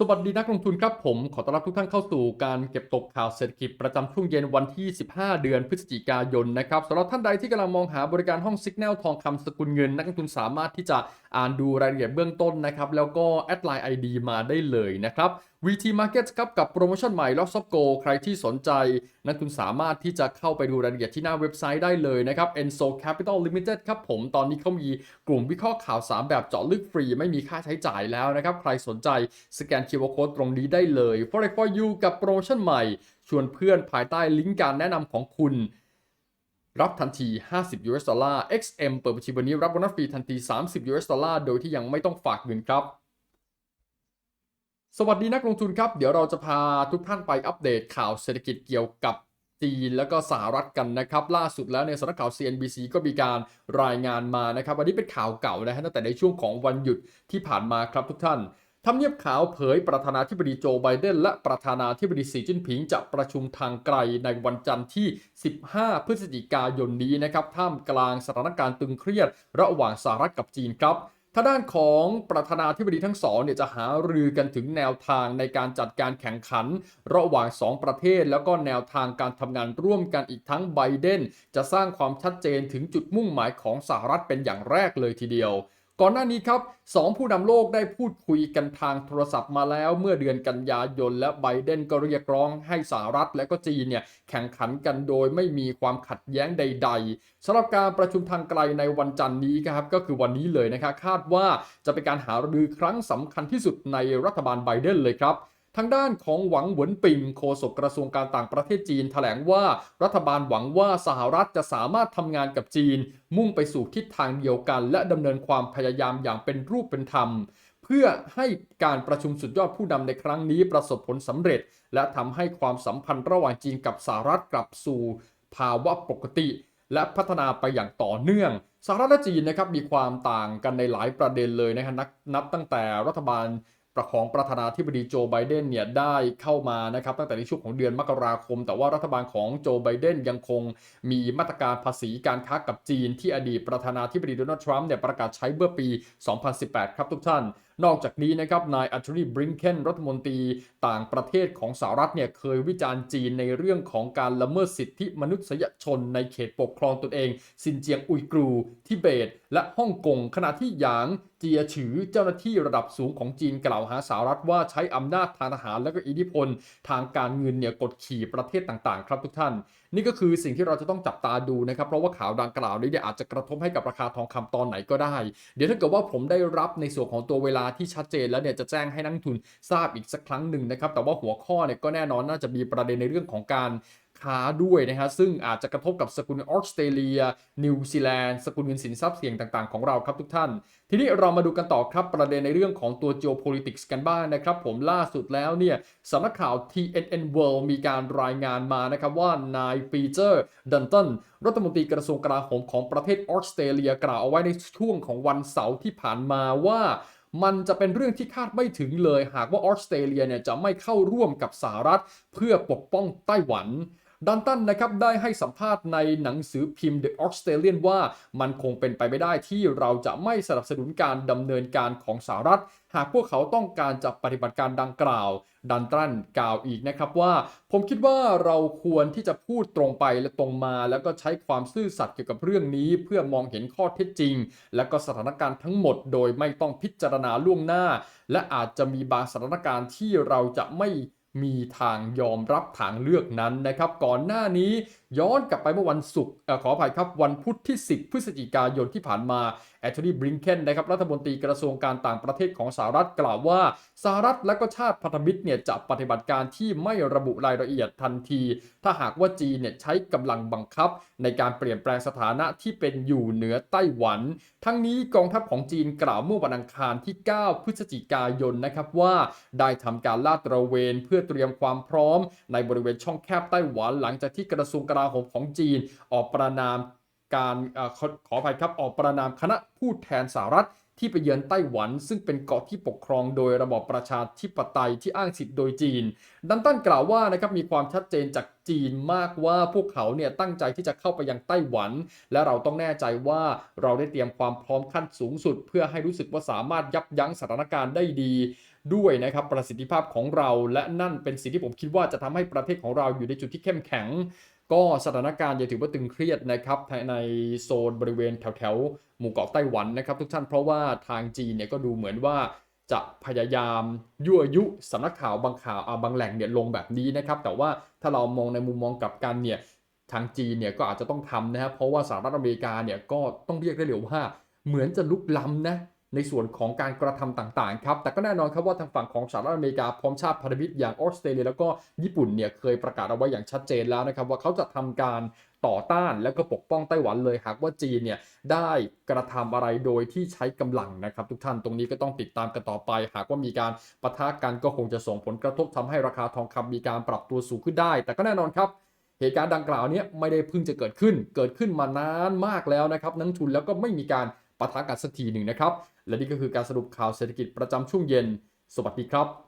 สวัสดีนักลงทุนครับผม ขอต้อนรับทุกท่านเข้าสู่การเก็บตกข่าวเศรษฐกิจประจำช่วงเย็นวันที่ 15 เดือนพฤศจิกายนนะครับสำหรับท่านใดที่กำลังมองหาบริการห้องสิกแนลทองคำสกุลเงิน นักลงทุนสามารถที่จะอ่านดูรายละเอียดเบื้องต้นนะครับ แล้วก็แอดไลน์ ID มาได้เลยนะครับ VT Market ครับกับโปรโมชั่นใหม่ Lots of Go ใครที่สนใจ นักทุนสามารถที่จะเข้าไปดูรายละเอียดที่หน้าเว็บไซต์ได้เลยนะครับ Enso Capital Limited ครับผมตอนนี้เขามีกลุ่มวิเคราะห์ข่าวสารแบบเจาะลึกฟรี ไม่มีค่าใช้จ่ายแล้วนะครับ ใครสนใจสแกน QR Code ตรงนี้ได้เลย Forex for you กับโปรโมชั่นใหม่ ชวนเพื่อนภายใต้ลิงก์การแนะนำของคุณรับทันที 50 US ดอลลาร์ XM เปิดบัญชีวันนี้รับโบนัสฟรีทันที 30 US ดอลลาร์ โดยที่ยังไม่ต้องฝากเงินครับ สวัสดีนักลงทุนครับ เดี๋ยวเราจะพาทุกท่านไปอัปเดตข่าวเศรษฐกิจเกี่ยวกับจีนแล้วก็สหรัฐกันนะครับ ล่าสุดแล้วในสำนักข่าว CNBC ก็มีการรายงานมานะครับอันนี้เป็นข่าวเก่านะฮะตั้งแต่ในช่วงของวันหยุดที่ผ่านมาครับทุกท่านทำเนียบขาวเผยประธานาธิบดีโจไบเดนและประธานาธิบดีสีจิ้นผิงจะประชุมทางไกลในวันจันทร์ที่ 15 พฤศจิกายนนี้นะครับท่ามกลางสถานการณ์ตึงเครียดระหว่างสหรัฐกับจีนครับ ทางด้านของประธานาธิบดีทั้งสองเนี่ยจะหารือกันถึงแนวทางในการจัดการแข่งขัน ระหว่าง 2 ประเทศ แล้วก็แนวทางการทำงานร่วมกันอีกทั้งไบเดนจะสร้างความชัดเจนถึงจุดมุ่งหมายของสหรัฐเป็นอย่างแรกเลยทีเดียว ก่อนหน้านี้ครับสองผู้นำโลกได้พูดคุยกันทางโทรศัพท์มาแล้วเมื่อเดือนกันยายน และไบเดนก็เรียกร้องให้สหรัฐและก็จีนเนี่ยแข่งขันกันโดยไม่มีความขัดแย้งใด ๆสำหรับการประชุมทางไกลในวันจันทร์นี้ครับก็คือวันนี้เลยนะครับคาดว่าจะเป็นการหารือครั้งสำคัญที่สุดในรัฐบาลไบเดนเลยครับ ทางด้านของหวังหวนปิงโฆษกกระทรวงการต่างประเทศจีนแถลงว่ารัฐบาลหวังว่าสหรัฐจะสามารถทำงานกับจีน มุ่งไปสู่ทิศทางเดียวกัน และดำเนินความพยายามอย่างเป็นรูปเป็นธรรม เพื่อให้การประชุมสุดยอดผู้นำในครั้งนี้ประสบผลสำเร็จ และทำให้ความสัมพันธ์ระหว่างจีนกับสหรัฐกลับสู่ภาวะปกติ และพัฒนาไปอย่างต่อเนื่องสหรัฐและจีนนะครับมีความต่างกันในหลายประเด็นเลยนะครับนับนับตั้งแต่รัฐบาล ประของประธานาธิบดีโจไบเดนเนี่ยได้เข้ามานะครับตั้งแต่ในช่วงของเดือนมกราคม แต่ว่ารัฐบาลของโจไบเดนยังคงมีมาตรการภาษีการค้ากับจีน ที่อดีตประธานาธิบดีโดนัลด์ทรัมป์เนี่ยประกาศใช้เมื่อปี 2018 ครับทุกท่าน นอกจากนี้นะครับนายอัตรีบริงเคนรัฐมนตรีต่างประเทศของสหรัฐเนี่ยเคยวิจารณ์จีนในเรื่องของการละเมิดสิทธิมนุษยชนในเขตปกครองตนเอง ซินเจียงอุยกรูทิเบต และฮ่องกงขณะที่หยางเจียฉือเจ้าหน้าที่ระดับสูงของจีนกล่าวหาสหรัฐว่าใช้อำนาจทางทหารและก็อิทธิพลทางการเงินเนี่ยกดขี่ประเทศต่างๆ ครับทุกท่าน นี่ก็คือสิ่งที่เราจะต้องจับตาดูนะครับ เพราะว่าข่าวดังกล่าวนี้เนี่ยอาจจะกระทบให้กับราคาทองคำตอนไหนก็ได้ เดี๋ยวถ้าเกิดว่าผมได้รับในส่วนของตัวเวลาที่ชัดเจนแล้วเนี่ยจะแจ้งให้นักทุนทราบอีกสักครั้งหนึ่งนะครับแต่ว่าหัวข้อเนี่ยก็แน่นอนน่าจะมีประเด็นในเรื่องของการ ค้าด้วยนะฮะซึ่งอาจจะกระทบกับสกุลออสเตรเลีย นิวซีแลนด์สกุลเงินสินทรัพย์เสี่ยงต่างๆของเราครับทุกท่าน ทีนี้เรามาดูกันต่อครับประเด็นในเรื่องของตัว geopolitics กันบ้างนะครับผมล่าสุดแล้วเนี่ยสำนักข่าว TNN World มีการรายงานมานะครับว่านายปีเตอร์ดันตันรัฐมนตรีกระทรวงกลาโหมของประเทศออสเตรเลียกล่าวเอาไว้ในช่วงของวันเสาร์ที่ผ่านมาว่ามันจะเป็นเรื่องที่คาดไม่ถึงเลย หากว่าออสเตรเลียเนี่ยจะไม่เข้าร่วมกับสหรัฐ เพื่อปกป้องไต้หวัน ดันตันนะครับได้ให้สัมภาษณ์ในหนังสือพิมพ์ The Australian ว่ามันคงเป็นไปไม่ได้ที่เราจะไม่สนับสนุนการดำเนินการของสหรัฐ หากพวกเขาต้องการจะปฏิบัติการดังกล่าว ดันตันกล่าวอีกนะครับว่า ผมคิดว่าเราควรที่จะพูดตรงไปและตรงมา แล้วก็ใช้ความซื่อสัตย์เกี่ยวกับเรื่องนี้ เพื่อมองเห็นข้อเท็จจริง และก็สถานการณ์ทั้งหมด โดยไม่ต้องพิจารณาล่วงหน้า และอาจจะมีบางสถานการณ์ที่เราจะไม่ มีทางยอมรับทางเลือกนั้นนะครับ ก่อนหน้านี้ ย้อนกลับไปเมื่อวันศุกร์ขออภัยครับวันพุธที่ 10 พฤศจิกายนที่ผ่านมาแอนโทนีบริงเคนนะครับรัฐมนตรีกระทรวงการต่างประเทศของสหรัฐกล่าวว่าสหรัฐและก็ชาติพันธมิตรเนี่ยจะปฏิบัติการที่ไม่ระบุรายละเอียดทันที ถ้าหากว่าจีนเนี่ยใช้กำลังบังคับ ในการเปลี่ยนแปลงสถานะที่เป็นอยู่เหนือไต้หวัน ทั้งนี้กองทัพของจีนกล่าวเมื่อวันอังคารที่ 9 พฤศจิกายนนะครับว่าได้ทำการลาดตระเวน เพื่อเตรียมความพร้อม ในบริเวณช่องแคบไต้หวัน หลังจากที่กระทรวงกลาโหมของจีนออกประนามการอขอขออภัยครับออกประนามคณะผู้แทนสหรัฐที่ไปเยือนไต้หวัน ซึ่งเป็นเกาะที่ปกครองโดยระบอบประชาธิปไตยที่อ้างสิทธิ์โดยจีน ดันตันกล่าวว่านะครับมีความชัดเจนจากจีนมากว่าพวกเขาเนี่ยตั้งใจที่จะเข้าไปยังไต้หวัน และเราต้องแน่ใจว่าเราได้เตรียมความพร้อมขั้นสูงสุด เพื่อให้รู้สึกว่าสามารถยับยั้งสถานการณ์ได้ดี ด้วยนะครับประสิทธิภาพของเรา และนั่นเป็นสิ่งที่ผมคิดว่าจะทำให้ประเทศของเราอยู่ในจุดที่เข้มแข็ง ก็สถานการณ์ยังถือว่าตึงเครียดนะครับในโซนบริเวณแถวแถวๆหมู่เกาะไต้หวันนะครับ ทุกท่านเพราะว่าทางจีนเนี่ยก็ดูเหมือนว่าจะพยายามยั่วยุสำนักข่าวบางข่าวอาบางแหล่งเนี่ยลงแบบนี้นะครับ แต่ว่าถ้าเรามองในมุมมองกลับกันเนี่ยทางจีนเนี่ยก็อาจจะต้องทำนะครับเพราะว่าสหรัฐอเมริกาเนี่ยก็ต้องเรียกได้เลยว่าเหมือนจะลุกล้ำนะ ในส่วนของการกระทำต่างๆครับแต่ก็แน่นอนครับว่าทางฝั่งของสหรัฐอเมริกาพร้อมชาติพันธมิตรอย่างออสเตรเลียแล้วก็ญี่ปุ่นเนี่ยเคยประกาศเอาไว้อย่างชัดเจนแล้วนะครับว่าเขาจะทำการต่อต้านและก็ปกป้องไต้หวันเลยหากว่าจีนเนี่ยได้กระทำอะไรโดยที่ใช้กำลังนะครับทุกท่านตรงนี้ก็ต้องติดตามกันต่อไป หากว่ามีการปะทะกันก็คงจะส่งผลกระทบทำให้ราคาทองคำมีการปรับตัวสูงขึ้นได้ แต่ก็แน่นอนครับเหตุการณ์ดังกล่าวนี้ไม่ได้เพิ่งจะเกิดขึ้น เกิดขึ้นมานานมากแล้วนะครับนักลงทุนแล้วก็ไม่มีการ ปะทะกันสักทีหนึ่งนะครับ และนี่ก็คือการสรุปข่าวเศรษฐกิจประจำช่วงเย็น สวัสดีครับ